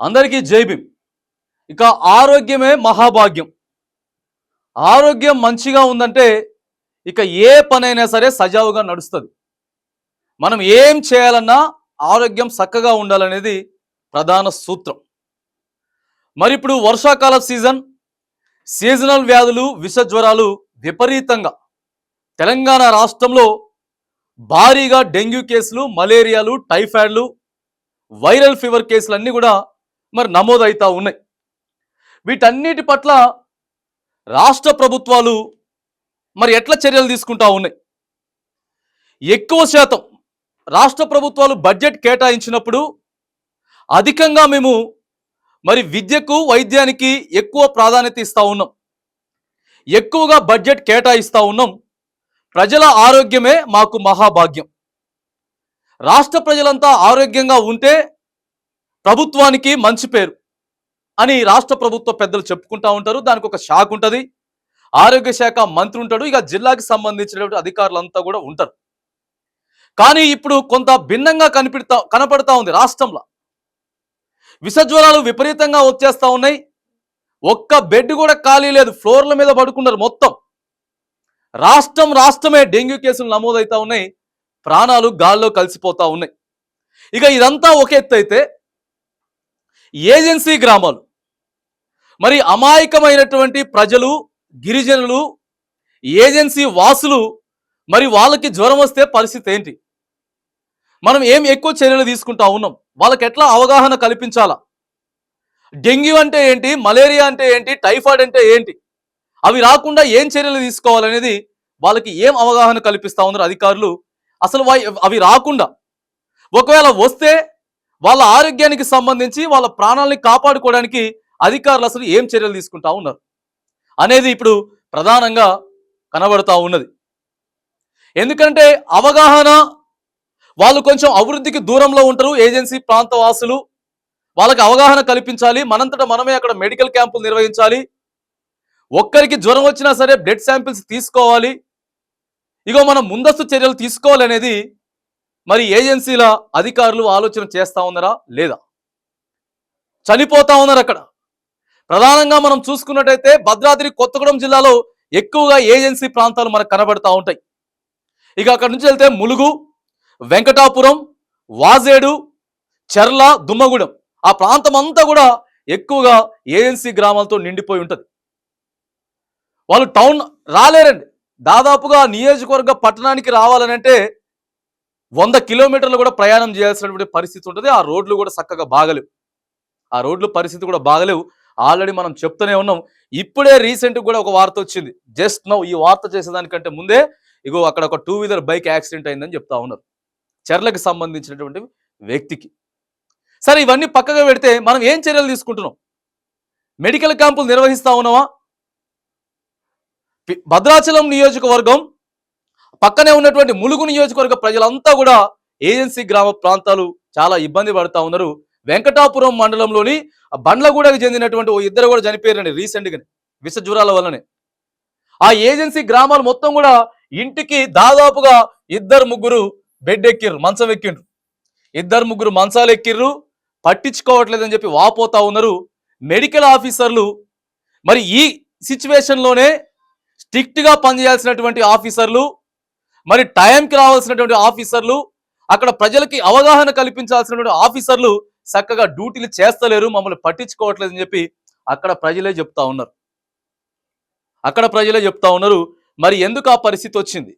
అందరికీ జైబీం ఇక ఆరోగ్యమే మహాభాగ్యం. ఆరోగ్యం మంచిగా ఉందంటే ఇక ఏ పనైనా సరే సజావుగా నడుస్తుంది. మనం ఏం చేయాలన్నా ఆరోగ్యం చక్కగా ఉండాలనేది ప్రధాన సూత్రం. మరి ఇప్పుడు వర్షాకాల సీజన్ సీజనల్ వ్యాధులు విష జ్వరాలు విపరీతంగా. తెలంగాణ రాష్ట్రంలో భారీగా డెంగ్యూ కేసులు మలేరియాలు టైఫాయిడ్లు వైరల్ ఫీవర్ కేసులన్నీ కూడా మరి నమోదవుతూ ఉన్నాయి. వీటన్నిటి పట్ల రాష్ట్ర ప్రభుత్వాలు మరి ఎట్లా చర్యలు తీసుకుంటా ఉన్నాయి? ఎక్కువ శాతం రాష్ట్ర ప్రభుత్వాలు బడ్జెట్ కేటాయించినప్పుడు అధికంగా మేము మరి విద్యకు వైద్యానికి ఎక్కువ ప్రాధాన్యత ఇస్తూ ఉన్నాం. ఎక్కువగా బడ్జెట్ కేటాయిస్తూ ఉన్నాం. ప్రజల ఆరోగ్యమే మాకు మహాభాగ్యం. రాష్ట్ర ప్రజలంతా ఆరోగ్యంగా ఉంటే ప్రభుత్వానికి మంచి పేరు అని రాష్ట్ర ప్రభుత్వ పెద్దలు చెప్పుకుంటా ఉంటారు. దానికి ఒక శాఖ ఉంటుంది. ఆరోగ్య శాఖ మంత్రి ఉంటాడు. ఇక జిల్లాకి సంబంధించినటువంటి అధికారులంతా కూడా ఉంటారు. కానీ ఇప్పుడు కొంత భిన్నంగా కనిపెడతా కనపడతా ఉంది రాష్ట్రంలో. విషజ్వరాలు విపరీతంగా వచ్చేస్తా ఉన్నాయి. ఒక్క బెడ్ కూడా ఖాళీ లేదు. ఫ్లోర్ల మీద పడుకున్నారు మొత్తం. రాష్ట్రం రాష్ట్రమే డెంగ్యూ కేసులు నమోదవుతా ఉన్నాయి. ప్రాణాలు గాల్లో కలిసిపోతా ఉన్నాయి. ఇక ఇదంతా ఒక ఎత్తు అయితే ఏజెన్సీ గ్రామాలు. మరి అమాయకమైనటువంటి ప్రజలు గిరిజనులు ఏజెన్సీ వాసులు మరి వాళ్ళకి జ్వరం వస్తే పరిస్థితి ఏంటి? మనం ఏం ఎక్కువ చర్యలు తీసుకుంటా ఉన్నాం? వాళ్ళకి ఎట్లా అవగాహన కల్పించాలా? డెంగ్యూ అంటే ఏంటి? మలేరియా అంటే ఏంటి? టైఫాయిడ్ అంటే ఏంటి? అవి రాకుండా ఏం చర్యలు తీసుకోవాలనేది వాళ్ళకి ఏం అవగాహన కల్పిస్తూ ఉన్నారు అధికారులు? అసలు అవి రాకుండా. ఒకవేళ వస్తే వాళ్ళ ఆరోగ్యానికి సంబంధించి వాళ్ళ ప్రాణాలని కాపాడుకోవడానికి అధికారులు అసలు ఏం చర్యలు తీసుకుంటా ఉన్నారు అనేది ఇప్పుడు ప్రధానంగా కనబడతా ఉన్నది. ఎందుకంటే అవగాహన వాళ్ళు కొంచెం అభివృద్ధికి దూరంలో ఉంటారు ఏజెన్సీ ప్రాంత వాసులు. వాళ్ళకి అవగాహన కల్పించాలి మనంతట మనమే అక్కడ మెడికల్ క్యాంపులు నిర్వహించాలి. ఒక్కరికి జ్వరం వచ్చినా సరే బ్లడ్ శాంపిల్స్ తీసుకోవాలి. ఇగో మనం ముందస్తు చర్యలు తీసుకోవాలనేది మరి ఏజెన్సీల అధికారులు ఆలోచన చేస్తా ఉన్నారా? లేదా? చనిపోతా ఉన్నారు అక్కడ. ప్రధానంగా మనం చూసుకున్నట్టయితే భద్రాద్రి కొత్తగూడెం జిల్లాలో ఎక్కువగా ఏజెన్సీ ప్రాంతాలు మనకు కనబడతా ఉంటాయి. ఇక అక్కడ నుంచి వెళ్తే ములుగు వెంకటాపురం వాజేడు చెర్ల దుమ్మగూడెం. ఆ ప్రాంతం అంతా కూడా ఎక్కువగా ఏజెన్సీ గ్రామాలతో నిండిపోయి ఉంటుంది. వాళ్ళు టౌన్ రాలేరండి. దాదాపుగా నియోజకవర్గ పట్టణానికి రావాలనంటే వంద కిలోమీటర్లు కూడా ప్రయాణం చేయాల్సినటువంటి పరిస్థితి ఉంటుంది. ఆ రోడ్లు కూడా చక్కగా బాగలేవు. ఆ రోడ్లు పరిస్థితి కూడా బాగలేవు. ఆల్రెడీ మనం చెప్తూనే ఉన్నాం. ఇప్పుడే రీసెంట్ కూడా ఒక వార్త వచ్చింది. జస్ట్ నౌ ఈ వార్త చేసేదానికంటే ముందే ఇగో అక్కడ ఒక టూ వీలర్ బైక్ యాక్సిడెంట్ అయిందని చెప్తా ఉన్నారు. చర్లకు సంబంధించినటువంటి వ్యక్తికి. సరే ఇవన్నీ పక్కగా పెడితే మనం ఏం చర్యలు తీసుకుంటున్నాం? మెడికల్ క్యాంపులు నిర్వహిస్తా ఉన్నావా? భద్రాచలం నియోజకవర్గం పక్కనే ఉన్నటువంటి ములుగు నియోజకవర్గ ప్రజలంతా కూడా ఏజెన్సీ గ్రామ ప్రాంతాలు చాలా ఇబ్బంది పడుతూ ఉన్నారు. వెంకటాపురం మండలంలోని బండ్లగూడకు చెందినటువంటి ఓ ఇద్దరు కూడా చనిపోయారండి రీసెంట్గా విష జ్వరాల వల్లనే. ఆ ఏజెన్సీ గ్రామాలు మొత్తం కూడా ఇంటికి దాదాపుగా ఇద్దరు ముగ్గురు బెడ్ ఎక్కిర్రు మంచం ఎక్కిండ్రు. ఇద్దరు ముగ్గురు మంచాలు ఎక్కిర్రు పట్టించుకోవట్లేదని చెప్పి వాపోతా ఉన్నారు. మెడికల్ ఆఫీసర్లు మరి ఈ సిచ్యువేషన్లోనే స్ట్రిక్ట్గా పనిచేయాల్సినటువంటి ఆఫీసర్లు మరి టైంకి రావాల్సినటువంటి ఆఫీసర్లు అక్కడ ప్రజలకి అవగాహన కల్పించాల్సినటువంటి ఆఫీసర్లు చక్కగా డ్యూటీలు చేస్తలేరు మమ్మల్ని పట్టించుకోవట్లేదని చెప్పి అక్కడ ప్రజలే చెప్తా ఉన్నారు. అక్కడ ప్రజలే చెప్తా ఉన్నారు మరి ఎందుకు ఆ పరిస్థితి వచ్చింది?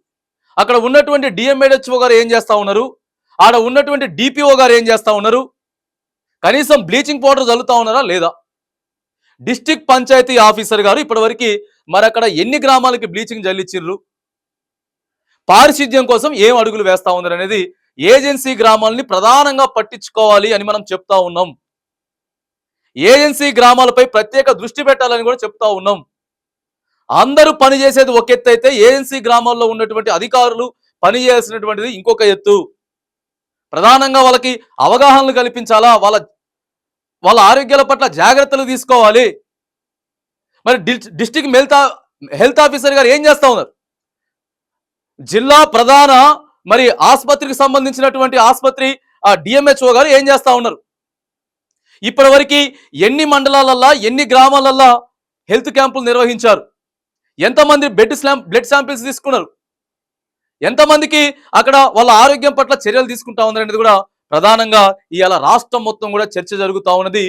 అక్కడ ఉన్నటువంటి డిఎంఏహెచ్ఓ గారు ఏం చేస్తా ఉన్నారు? ఆడ ఉన్నటువంటి డిపిఓ గారు ఏం చేస్తా ఉన్నారు? కనీసం బ్లీచింగ్ పౌడర్ చల్లుతా ఉన్నారా లేదా? డిస్టిక్ పంచాయతీ ఆఫీసర్ గారు ఇప్పటివరకు మరి అక్కడ ఎన్ని గ్రామాలకి బ్లీచింగ్ జల్లిచ్చిర్రు పారిశుద్ధ్యం కోసం ఏం అడుగులు వేస్తా ఉన్నారు అనేది ఏజెన్సీ గ్రామాలని ప్రధానంగా పట్టించుకోవాలి అని మనం చెప్తా ఉన్నాం. ఏజెన్సీ గ్రామాలపై ప్రత్యేక దృష్టి పెట్టాలని కూడా చెప్తా ఉన్నాం. అందరూ పని చేసేది ఒక ఎత్తు అయితే ఏజెన్సీ గ్రామాల్లో ఉన్నటువంటి అధికారులు పనిచేయాల్సినటువంటిది ఇంకొక ఎత్తు. ప్రధానంగా వాళ్ళకి అవగాహనలు కల్పించాలా? వాళ్ళ వాళ్ళ ఆరోగ్యాల పట్ల జాగ్రత్తలు తీసుకోవాలి. మరి డిస్ట్రిక్ట్ హెల్త్ హెల్త్ ఆఫీసర్ గారు ఏం చేస్తా ఉన్నారు? జిల్లా ప్రధాన మరి ఆసుపత్రికి సంబంధించినటువంటి ఆసుపత్రి ఆ డిఎంహెచ్ఓ గారు ఏం చేస్తా ఉన్నారు? ఇప్పటివరకు ఎన్ని మండలాలల్లా ఎన్ని గ్రామాలల్లా హెల్త్ క్యాంపులు నిర్వహించారు? ఎంతమంది బెడ్ స్లాం బ్లడ్ శాంపిల్స్ తీసుకున్నారు? ఎంతమందికి అక్కడ వాళ్ళ ఆరోగ్యం పట్ల చర్యలు తీసుకుంటా ఉన్నారనేది కూడా ప్రధానంగా ఇవాళ రాష్ట్రం మొత్తం కూడా చర్చ జరుగుతా ఉన్నది.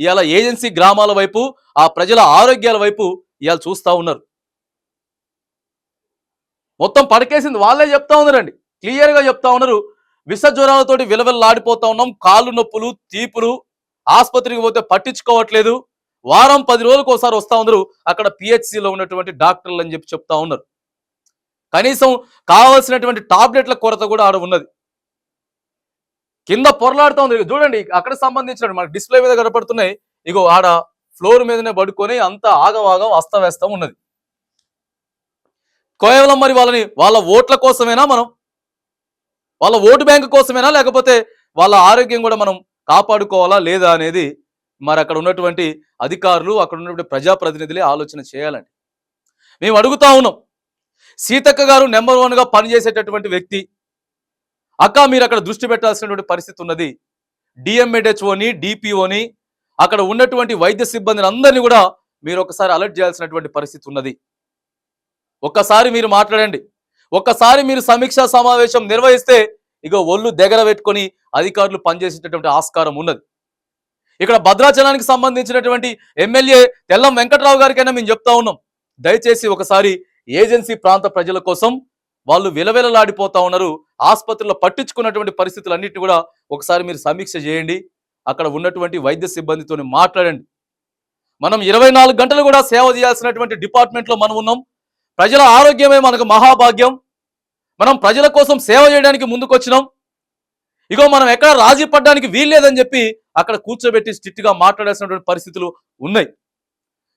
ఇవాళ ఏజెన్సీ గ్రామాల వైపు ఆ ప్రజల ఆరోగ్యాల వైపు ఇవాళ చూస్తూ ఉన్నారు. మొత్తం పడకేసింది. వాళ్ళే చెప్తా ఉన్నారండి. క్లియర్గా చెప్తా ఉన్నారు. విష జ్వరాలతోటి విలవిల్లాడిపోతా ఉన్నాం. కాళ్ళు నొప్పులు తీపులు ఆసుపత్రికి పోతే పట్టించుకోవట్లేదు. వారం పది రోజులకు ఒకసారి వస్తా ఉన్నారు. అక్కడ పిహెచ్సిలో ఉన్నటువంటి డాక్టర్లు అని చెప్పి చెప్తా ఉన్నారు. కనీసం కావాల్సినటువంటి టాబ్లెట్ల కొరత కూడా ఆడ ఉన్నది. కింద పొరలాడుతూ ఉంది. చూడండి అక్కడ సంబంధించిన మనకి డిస్ప్లే మీద కనపడుతున్నాయి. ఇగో ఆడ ఫ్లోర్ మీదనే పడుకొని అంత ఆగవాగం అస్తవ్యస్తం ఉన్నది. కేవలం మరి వాళ్ళని వాళ్ళ ఓట్ల కోసమేనా మనం? వాళ్ళ ఓటు బ్యాంక్ కోసమేనా? లేకపోతే వాళ్ళ ఆరోగ్యం కూడా మనం కాపాడుకోవాలా లేదా అనేది మరి అక్కడ ఉన్నటువంటి అధికారులు అక్కడ ఉన్నటువంటి ప్రజాప్రతినిధులే ఆలోచన చేయాలండి. మేము అడుగుతా ఉన్నాం. సీతక్క గారు నెంబర్ వన్గా పనిచేసేటటువంటి వ్యక్తి. అక్క మీరు అక్కడ దృష్టి పెట్టాల్సినటువంటి పరిస్థితి ఉన్నది. డిఎంఎడ్హెచ్ఓని డిపిఓని అక్కడ ఉన్నటువంటి వైద్య సిబ్బందిని అందరినీ కూడా మీరు ఒకసారి అలర్ట్ చేయాల్సినటువంటి పరిస్థితి ఉన్నది. ఒక్కసారి మీరు మాట్లాడండి. ఒక్కసారి మీరు సమీక్షా సమావేశం నిర్వహిస్తే ఇక ఒళ్ళు దగ్గర పెట్టుకొని అధికారులు పనిచేసేటటువంటి ఆస్కారం ఉన్నది. ఇక్కడ భద్రాచలానికి సంబంధించినటువంటి ఎమ్మెల్యే తెల్లం వెంకట్రావు గారికైనా మేము చెప్తా ఉన్నాం. దయచేసి ఒకసారి ఏజెన్సీ ప్రాంత ప్రజల కోసం వాళ్ళు విలవిలలాడిపోతా ఉన్నారు. ఆసుపత్రిలో పట్టించుకున్నటువంటి పరిస్థితులన్నింటినీ కూడా ఒకసారి మీరు సమీక్ష చేయండి. అక్కడ ఉన్నటువంటి వైద్య సిబ్బందితో మాట్లాడండి. మనం ఇరవై నాలుగు గంటలు కూడా సేవ చేయాల్సినటువంటి డిపార్ట్మెంట్లో మనం ఉన్నాం. ప్రజల ఆరోగ్యమే మనకు మహాభాగ్యం. మనం ప్రజల కోసం సేవ చేయడానికి ముందుకొచ్చినాం. ఇగో మనం ఎక్కడ రాజీ పడ్డానికి వీల్లేదని చెప్పి అక్కడ కూర్చోబెట్టి స్టిట్గా మాట్లాడాల్సినటువంటి పరిస్థితులు ఉన్నాయి.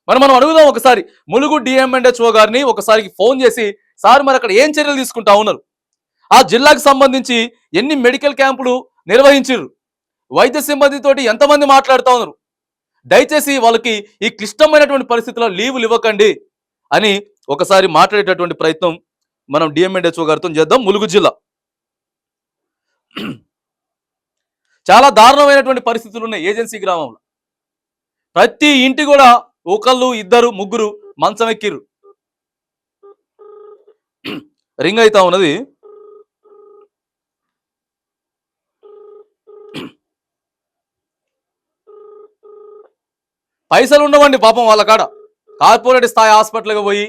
మరి మనం అడుగుదాం ఒకసారి ములుగు డిఎంఎండ్హెచ్ఓ గారిని ఒకసారి ఫోన్ చేసి సార్ మరి అక్కడ ఏం చర్యలు తీసుకుంటా ఉన్నారు? ఆ జిల్లాకు సంబంధించి ఎన్ని మెడికల్ క్యాంపులు నిర్వహించారు వైద్య సిబ్బందితోటి ఎంతమంది మాట్లాడుతూ ఉన్నారు? దయచేసి వాళ్ళకి ఈ క్లిష్టమైనటువంటి పరిస్థితుల్లో లీవులు ఇవ్వకండి అని ఒకసారి మాట్లాడేటటువంటి ప్రయత్నం మనం డిఎంఎండ్హెచ్ఓ గారితో చేద్దాం. ములుగు జిల్లా. చాలా దారుణమైనటువంటి పరిస్థితులు ఉన్నాయి ఏజెన్సీ గ్రామంలో. ప్రతి ఇంటి కూడా ఒకళ్ళు ఇద్దరు ముగ్గురు మంచం ఎక్కిర్రు. రింగ్ అయితా ఉన్నది. పైసలు ఉండవండి పాపం వాళ్ళ కాడ. కార్పొరేట్ స్థాయి హాస్పిటల్కి పోయి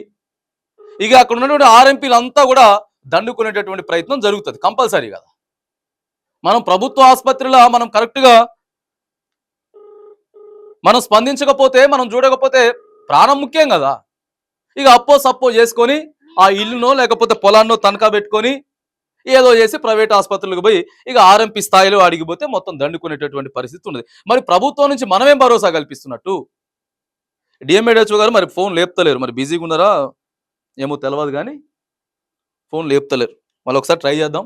ఇక అక్కడ ఉన్నటువంటి ఆర్ఎంపీలు అంతా కూడా దండుకునేటటువంటి ప్రయత్నం జరుగుతుంది కంపల్సరీ కదా. మనం ప్రభుత్వ ఆసుపత్రిలో మనం కరెక్ట్గా మనం స్పందించకపోతే మనం చూడకపోతే ప్రాణం ముఖ్యం కదా. ఇక అప్పో సప్పో చేసుకొని ఆ ఇల్లునో లేకపోతే పొలాన్నో తనఖా పెట్టుకొని ఏదో చేసి ప్రైవేట్ ఆసుపత్రులకు పోయి ఇక ఆర్ఎంపీ స్థాయిలో అడిగిపోతే మొత్తం దండుకునేటటువంటి పరిస్థితి ఉన్నది. మరి ప్రభుత్వం నుంచి మనమేం భరోసా కల్పిస్తున్నట్టు? డిఎంఏడిహెచ్ఓ గారు మరి ఫోన్ లేపుతలేరు. మరి బిజీగా ఉన్నారా? ఏమో తెలియదు కానీ ఫోన్ లేపుతలేరు. మళ్ళీ ఒకసారి ట్రై చేద్దాం.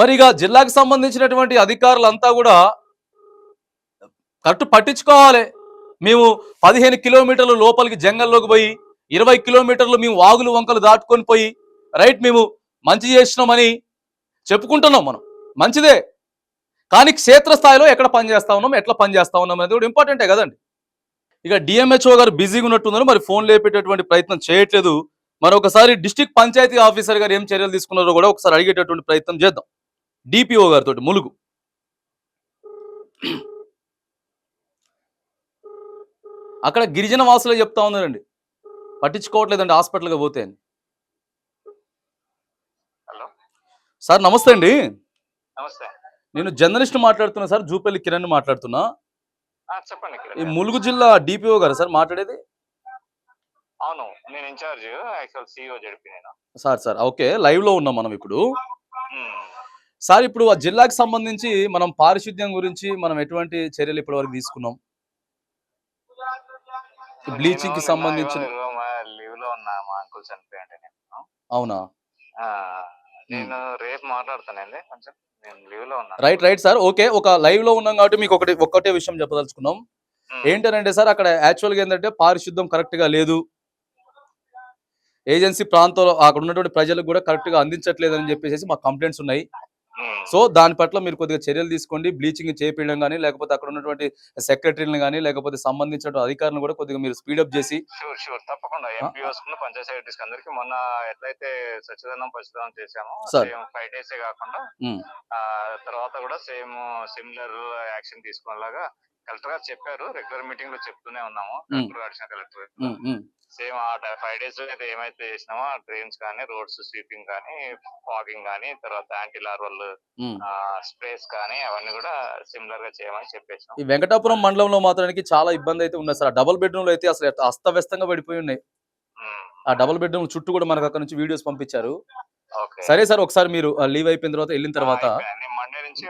మరి ఇక జిల్లాకు సంబంధించినటువంటి అధికారులంతా కూడా కరెక్ట్ పట్టించుకోవాలి. మేము పదిహేను కిలోమీటర్లు లోపలికి జంగల్లోకి పోయి ఇరవై కిలోమీటర్లు మేము వాగులు వంకలు దాటుకొని పోయి రైట్ మేము మంచి చేసినామని చెప్పుకుంటున్నాం మనం. మంచిదే. కానీ క్షేత్రస్థాయిలో ఎక్కడ పని చేస్తా ఉన్నాం ఎట్లా పని చేస్తా ఉన్నాం అనేది కూడా ఇంపార్టెంటే కదండి. ఇక డిఎంహెచ్ఓ గారు బిజీగా ఉన్నట్టున్నారు మరి ఫోన్ లేపేటటువంటి ప్రయత్నం చేయట్లేదు. మరి ఒకసారి డిస్టిక్ పంచాయతీ ఆఫీసర్ గారు ఏం చర్యలు తీసుకున్నారో కూడా ఒకసారి అడిగేటటువంటి ప్రయత్నం చేద్దాం. డిపిఓ గారితో ములుగు. అక్కడ గిరిజన వాసులే చెప్తా ఉన్నారండి. పట్టించుకోవట్లేదండి హాస్పిటల్కి పోతే అని. హలో. సార్ నమస్తే అండి. నమస్తే. నేను జర్నలిస్ట్ మాట్లాడుతున్నా సార్ జూపల్లి కిరణ్ మాట్లాడుతున్నా. చెప్పండి. ములుగు జిల్లా డిపిఓ గారు సార్ మాట్లాడేది? అవును నేను in charge actual CEO ZP నేను. సార్ సార్ ఓకే లైవ్లో ఉన్నాం మనం ఇప్పుడు. సార్ ఇప్పుడు ఆ జిల్లాకి సంబంధించి మనం పారిశుద్ధ్యం గురించి మనం ఎటువంటి చర్యలు ఇప్పటి వరకు తీసుకున్నాం bleaching కి సంబంధించిన- లీవ్లో ఉన్నా మా అంకుల్ చనిపోయింటే నేను. అవునా? నేను రేపు మాట్లాడతానండి కొంచెం. రైట్ రైట్ సార్ ఓకే ఒక లైవ్లో ఉన్నాం కాబట్టి మీకు ఒకటి ఒక్కటే విషయం చెప్పదలుచుకున్నాం. ఏంటంటే సార్ అక్కడ యాక్చువల్గా ఏంటంటే పారిశుద్ధ్యం కరెక్ట్గా లేదు. ఏజెన్సీ ప్రాంతంలో అక్కడ ఉన్నటువంటి ప్రజలకు కూడా కరెక్ట్గా అందించట్లేదని చెప్పేసి మాకు కంప్లైంట్స్ ఉన్నాయి. సో దాని పట్ల మీరు కొద్దిగా చర్యలు తీసుకోండి. బ్లీచింగ్ చేపించడం కానీ లేకపోతే అక్కడ ఉన్నటువంటి సెక్రటరీలను కానీ లేకపోతే సంబంధించిన అధికారులను కూడా కొద్దిగా మీరు స్పీడప్ చేసి షూర్ షూర్ తప్పకుండా. ఎంపీఓస్ పంచాయత్ సెక్రటరీస్ అందరికి మొన్న ఎట్లయితే సచిదానం పచ్చిదానం చేశామో Sir. సేమ్ ఫైవ్ డేస్ కాకుండా ఆ తర్వాత కూడా సేమ్ సిమిలర్ యాక్షన్ తీసుకునేలాగా కలెక్టర్ గారు చెప్పారు. రెగ్యులర్ మీటింగ్లో చెప్తూనే ఉన్నాము. కలెక్టర్ అడిషనల్ కలెక్టర్ సేమ్ ఆ ఫైవ్ డేస్లో అయితే ఏమైతే చేసినామో ఆ ట్రైన్స్ కానీ రోడ్స్ స్వీపింగ్ కానీ ఫాగింగ్ కానీ తర్వాత యాంటీ లార్వల్. స్ప్రేస్ కానీ అవన్నీ కూడా సిమిలర్గా చేయమని చెప్పేసాం ఈ వెంకటాపురం మండలంలో మాత్రానికి చాలా ఇబ్బంది అయితే ఉన్నది సార్ డబుల్ బెడ్రూమ్లో అయితే అసలు అస్తవ్యస్తంగా పడిపోయి ఉన్నాయి. ఆ డబుల్ బెడ్రూమ్ చుట్టూ కూడా మనకు అక్కడ నుంచి వీడియోస్ పంపించారు సరే సార్ ఒకసారి మీరు లీవ్ అయిపోయిన తర్వాత వెళ్ళిన తర్వాత మండే నుంచి.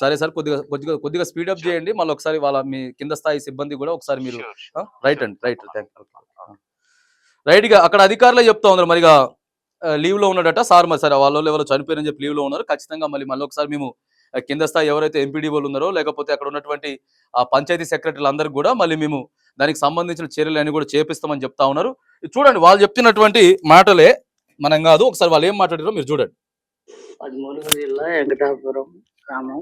సరే సార్ కొద్దిగా కొద్దిగా కొద్దిగా స్పీడప్ చేయండి. మళ్ళీ ఒకసారి వాళ్ళ మీ కింద స్థాయి సిబ్బంది కూడా ఒకసారి మీరు. రైట్ అండి రైట్ థ్యాంక్ రైట్గా అక్కడ అధికారులే చెప్తా ఉన్నారు మరిగా లీవ్లో ఉన్నాడట. సార్ మరి సరే వాళ్ళు ఎవరో చనిపోయారని చెప్పి లీవ్లో ఉన్నారు. ఖచ్చితంగా మళ్ళీ మళ్ళీ ఒకసారి మేము కింద స్థాయి ఎవరైతే ఎంపీడీఓలు ఉన్నారో లేకపోతే అక్కడ ఉన్నటువంటి ఆ పంచాయతీ సెక్రటరీలు అందరికి కూడా మళ్ళీ మేము దానికి సంబంధించిన చర్యలు అన్ని కూడా చేపిస్తామని చెప్తా ఉన్నారు. ఇది చూడండి వాళ్ళు చెప్తున్నటువంటి మాటలే మనం కాదు. ఒకసారి వాళ్ళు ఏం మాట్లాడారో మీరు చూడండి. పదమూడు జిల్లా వెంకటాపురం గ్రామం.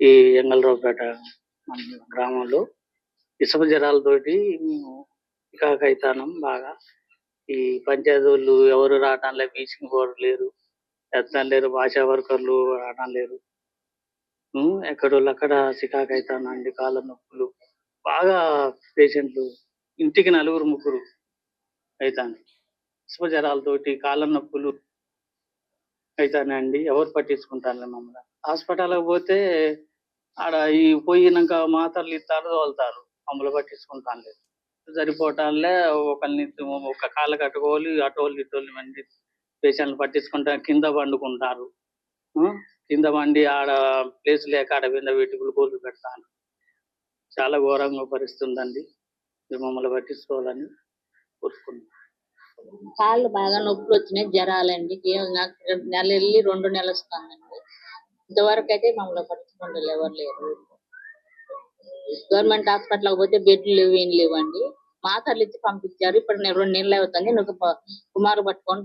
ఈ ఎంగళరావుపేట మన గ్రామంలో ఇసుక జరాలతోటి మేము ఇకాకైతానం బాగా. ఈ పంచాయతీ వాళ్ళు ఎవరు రావటం లేదు బీచింగ్ బోర్డు లేరు ఎత్తడం లేరు భాషా వర్కర్లు రావటం లేరు ఎక్కడో ఎక్కడోళ్ళు అక్కడ సికాకైతానండి కాళ్ళ నొప్పులు. బాగా పేషెంట్లు ఇంటికి నలుగురు ముగ్గురు అవుతాను ఇసుక జరాలతోటి కాళ్ళ నొప్పులు అవుతానండి ఎవరు పట్టించుకుంటారు మమ్మల్ని. హాస్పిటల్కి పోతే ఆడ ఈ పోయినాక మాత్రలు ఇస్తారు తోలుతారు. మమ్మల్ని పట్టించుకుంటాను లేదు సరిపోవటాలే ఒకరిని ఒక కాళ్ళ కట్టుకోవాలి అటోళ్ళు ఇటోళ్ళు మంది పేషెంట్లు పట్టించుకుంటా కింద పండుకుంటారు. కింద పండి ఆడ ప్లేస్ లేక ఆడ కింద పెట్టి కోళ్ళు పెడతాను చాలా ఘోరంగా పరిస్తుందండి. మీరు మమ్మల్ని పట్టించుకోవాలని కోరుకున్నాను కాళ్ళు బాగా నొప్పులు వచ్చినాయి జ్వరాలండి. నాకు నెల వెళ్ళి రెండు నెలలు వస్తానండి ఇంతవరకు అయితే మమ్మల్ని పట్టించుకుంటారు ఎవరు లేరు. గవర్నమెంట్ హాస్పిటల్ పోతే బెడ్లు లేవు ఏం లేవండి మాతర్లు ఇచ్చి పంపించారు. ఇప్పుడు నేను రెండు నెలలు అవుతుంది. నువ్వు కుమారు పట్టుకొని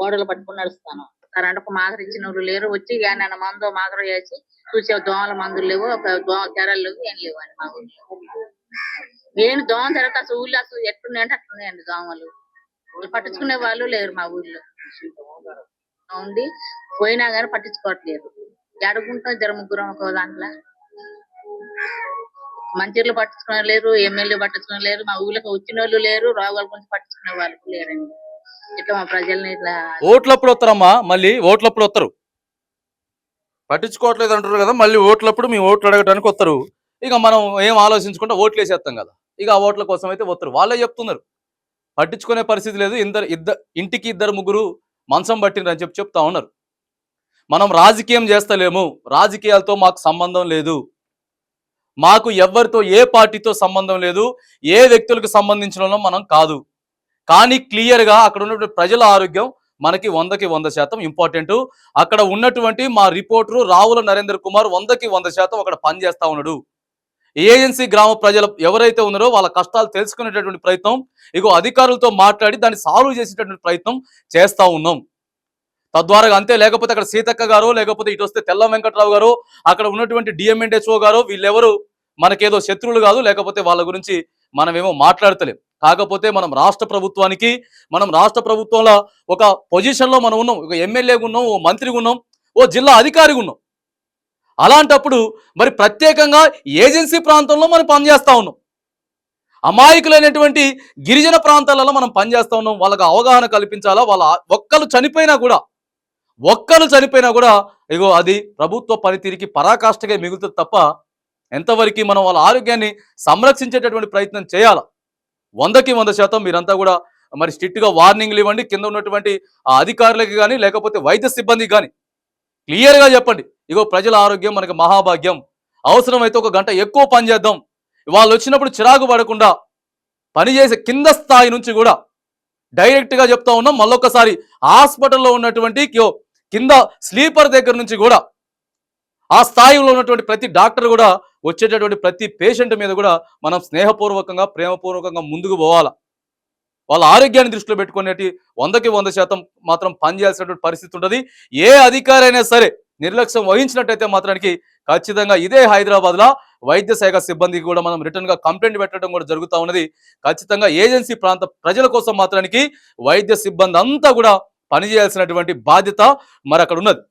గోడలు పట్టుకొని నడుస్తాను. కరెంట్ ఒక మాత్ర ఇచ్చిన వాళ్ళు లేరు. వచ్చి ఇక మందు మాత్రం చేసి చూసే దోమల మందులు లేవు. ఒక దోమ తెరలు లేవు. ఏం లేవు అండి మా ఊళ్ళో నేను దోమ తెరక అసలు ఊళ్ళో అసలు ఎట్లున్నాయంటే అట్లున్నాయండి దోమలు. పట్టించుకునే వాళ్ళు లేరు మా ఊళ్ళో. ఉండి పోయినా కానీ పట్టించుకోవట్లేదు. ఏడుకుంటాం జర ముగ్గురం ఒక దాంట్లో. మంత్రులు పట్టించుకునే లేరు ఎమ్మెల్యే పట్టించుకునే లేరు మా ఊళ్ళకి వచ్చిన వాళ్ళు లేరు రోగాల గురించి పట్టించుకునే వాళ్ళు లేరండి. ఇట్లా మా ప్రజల్ని ఇట్లా ఓట్లప్పుడు వస్తారమ్మా మళ్ళీ ఓట్లప్పుడు వస్తారు పట్టించుకోవట్లేదు అంటారు కదా మళ్ళీ ఓట్లప్పుడు మీ ఓట్లు అడగడానికి వస్తారు ఇక మనం ఏం ఆలోచించకుండా ఓట్లు వేసేస్తాం కదా ఇక ఆ ఓట్ల కోసం అయితే వస్తారు వాళ్ళే చెప్తున్నారు. పట్టించుకునే పరిస్థితి లేదు ఇద్దరు ఇద్దరు ఇంటికి ఇద్దరు ముగ్గురు మంచం పట్టిండ్రు అని చెప్పి చెప్తా ఉన్నారు. మనం రాజకీయం చేస్తలేము. రాజకీయాలతో మాకు సంబంధం లేదు. మాకు ఎవరితో ఏ పార్టీతో సంబంధం లేదు. ఏ వ్యక్తులకు సంబంధించిన మనం కాదు. కానీ క్లియర్గా అక్కడ ఉన్నటువంటి ప్రజల ఆరోగ్యం మనకి వందకి వంద శాతం ఇంపార్టెంట్. అక్కడ ఉన్నటువంటి మా రిపోర్టరు రావుల నరేంద్ర కుమార్ వందకి వంద శాతం అక్కడ పనిచేస్తా ఉన్నాడు. ఏజెన్సీ గ్రామ ప్రజలు ఎవరైతే ఉన్నారో వాళ్ళ కష్టాలు తెలుసుకునేటటువంటి ప్రయత్నం ఇగో అధికారులతో మాట్లాడి దాన్ని సాల్వ్ చేసేటటువంటి ప్రయత్నం చేస్తా ఉన్నాం. తద్వారా అంతే లేకపోతే అక్కడ సీతక్క గారు లేకపోతే ఇటు వస్తే తెల్ల వెంకట్రావు గారు అక్కడ ఉన్నటువంటి డిఎంఎన్హెచ్ఓ గారు వీళ్ళెవరు మనకేదో శత్రువులు కాదు లేకపోతే వాళ్ళ గురించి మనమేమో మాట్లాడతలేం. కాకపోతే మనం రాష్ట్ర ప్రభుత్వానికి మనం రాష్ట్ర ప్రభుత్వంలో ఒక పొజిషన్లో మనం ఉన్నాం. ఒక ఎమ్మెల్యేగా ఉన్నాం ఓ మంత్రిగా ఉన్నాం ఓ జిల్లా అధికారిగా ఉన్నాం. అలాంటప్పుడు మరి ప్రత్యేకంగా ఏజెన్సీ ప్రాంతంలో మనం పనిచేస్తా ఉన్నాం. అమాయకులైనటువంటి గిరిజన ప్రాంతాలలో మనం పనిచేస్తూ ఉన్నాం. వాళ్ళకి అవగాహన కల్పించాలా? వాళ్ళ ఒక్కరు చనిపోయినా కూడా ఒక్కరు చనిపోయినా కూడా ఇగో అది ప్రభుత్వ పనితీరికి పరాకాష్ఠగా మిగులుతుంది తప్ప ఎంతవరకు మనం వాళ్ళ ఆరోగ్యాన్ని సంరక్షించేటటువంటి ప్రయత్నం చేయాలి? వందకి వంద శాతం మీరంతా కూడా మరి స్ట్రిక్ట్గా వార్నింగ్లు ఇవ్వండి. కింద ఉన్నటువంటి ఆ అధికారులకి కానీ లేకపోతే వైద్య సిబ్బందికి కానీ క్లియర్గా చెప్పండి. ఇగో ప్రజల ఆరోగ్యం మనకి మహాభాగ్యం. అవసరమైతే ఒక గంట ఎక్కువ పని చేద్దాం. వాళ్ళు వచ్చినప్పుడు చిరాకు పడకుండా పనిచేసే కింద స్థాయి నుంచి కూడా డైరెక్ట్గా చెప్తా ఉన్నాం. మళ్ళొకసారి హాస్పిటల్లో ఉన్నటువంటి కింద స్లీపర్ దగ్గర నుంచి కూడా ఆ స్థాయిలో ఉన్నటువంటి ప్రతి డాక్టర్ కూడా వచ్చేటటువంటి ప్రతి పేషెంట్ మీద కూడా మనం స్నేహపూర్వకంగా ప్రేమపూర్వకంగా ముందుకు పోవాలా? వాళ్ళ ఆరోగ్యాన్ని దృష్టిలో పెట్టుకునేటి వందకి వంద శాతం మాత్రం పనిచేయాల్సినటువంటి పరిస్థితి ఉంటుంది. ఏ అధికారి అయినా సరే నిర్లక్ష్యం వహించినట్టయితే మాత్రానికి ఖచ్చితంగా ఇదే హైదరాబాద్లో వైద్య శాఖ సిబ్బందికి కూడా మనం రిటర్న్గా కంప్లైంట్ పెట్టడం కూడా జరుగుతూ ఉన్నది. ఖచ్చితంగా ఏజెన్సీ ప్రాంత ప్రజల కోసం మాత్రానికి వైద్య సిబ్బంది అంతా కూడా పనిచేయాల్సినటువంటి బాధ్యత మరి అక్కడ ఉన్నది